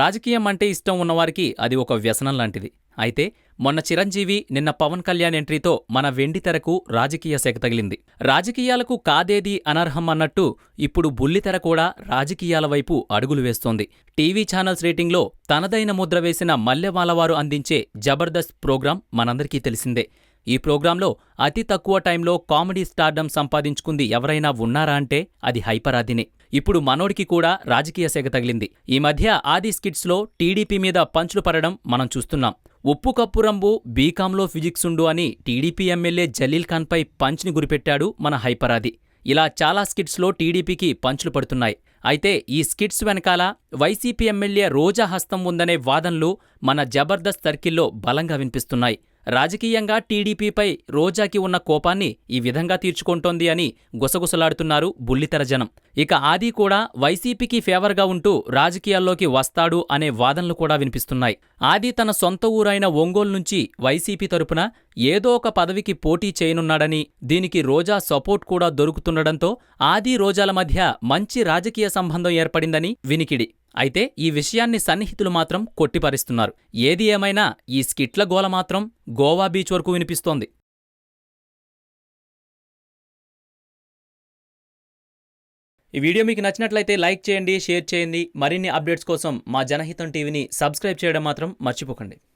రాజకీయం అంటే ఇష్టం ఉన్నవారికి అది ఒక వ్యసనం లాంటిది. అయితే మొన్న చిరంజీవి నిన్న పవన్ కళ్యాణ్ ఎంట్రీతో మన వెండితెరకు రాజకీయ సెగ తగిలింది. రాజకీయాలకు కాదేది అనర్హం అన్నట్టు ఇప్పుడు బుల్లితెర కూడా రాజకీయాల వైపు అడుగులు వేస్తోంది. టీవీ ఛానల్స్ రేటింగ్లో తనదైన ముద్ర వేసిన మల్లెవాలవారు అందించే జబర్దస్త్ ప్రోగ్రాం మనందరికీ తెలిసిందే. ఈ ప్రోగ్రాంలో అతి తక్కువ టైంలో కామెడీ స్టార్డమ్ సంపాదించుకుంది ఎవరైనా ఉన్నారా అంటే అది హైపరాదినే ఇప్పుడు మనోడికి కూడా రాజకీయ సెగ తగిలింది. ఈ మధ్య ఆది స్కిట్స్లో టీడీపీ మీద పంచులు పడడం మనం చూస్తున్నాం. ఉప్పు కప్పు రంబు బీకాంలో ఫిజిక్స్ ఉండు అని టీడీపీ ఎమ్మెల్యే జలీల్ ఖాన్పై పంచ్ని గురిపెట్టాడు మన హైపరాది. ఇలా చాలా స్కిట్స్లో టీడీపీకి పంచులు పడుతున్నాయి. అయితే ఈ స్కిట్స్ వెనకాల వైసీపీ ఎమ్మెల్యే రోజా హస్తం ఉందనే వాదనలు మన జబర్దస్త్ సర్కిల్లో బలంగా వినిపిస్తున్నాయి. రాజకీయంగా టీడీపీపై రోజాకి ఉన్న కోపాన్ని ఈ విధంగా తీర్చుకుంటోంది అని గుసగుసలాడుతున్నారు బుల్లితెర జనం. ఇక ఆది కూడా వైసీపీకి ఫేవర్గా ఉంటూ రాజకీయాల్లోకి వస్తాడు అనే వాదనలు కూడా వినిపిస్తున్నాయి. ఆది తన సొంత ఊరైన ఒంగోలు నుంచి వైసీపీ తరపున ఏదో ఒక పదవికి పోటీ చేయనున్నాడని దీనికి రోజా సపోర్ట్ కూడా దొరుకుతుండడంతో ఆది రోజాల మధ్య మంచి రాజకీయ సంబంధం ఏర్పడిందని వినికిడి. అయితే ఈ విషయాన్ని సన్నిహితులు మాత్రం కొట్టిపరిస్తున్నారు. ఏది ఏమైనా ఈ స్కిట్ల గోల మాత్రం గోవా బీచ్ వరకు వినిపిస్తోంది. ఈ వీడియో మీకు నచ్చినట్లయితే లైక్ చేయండి షేర్ చేయండి. మరిన్ని అప్డేట్స్ కోసం మా జనహితం టీవీని సబ్స్క్రైబ్ చేయడం మాత్రం మర్చిపోకండి.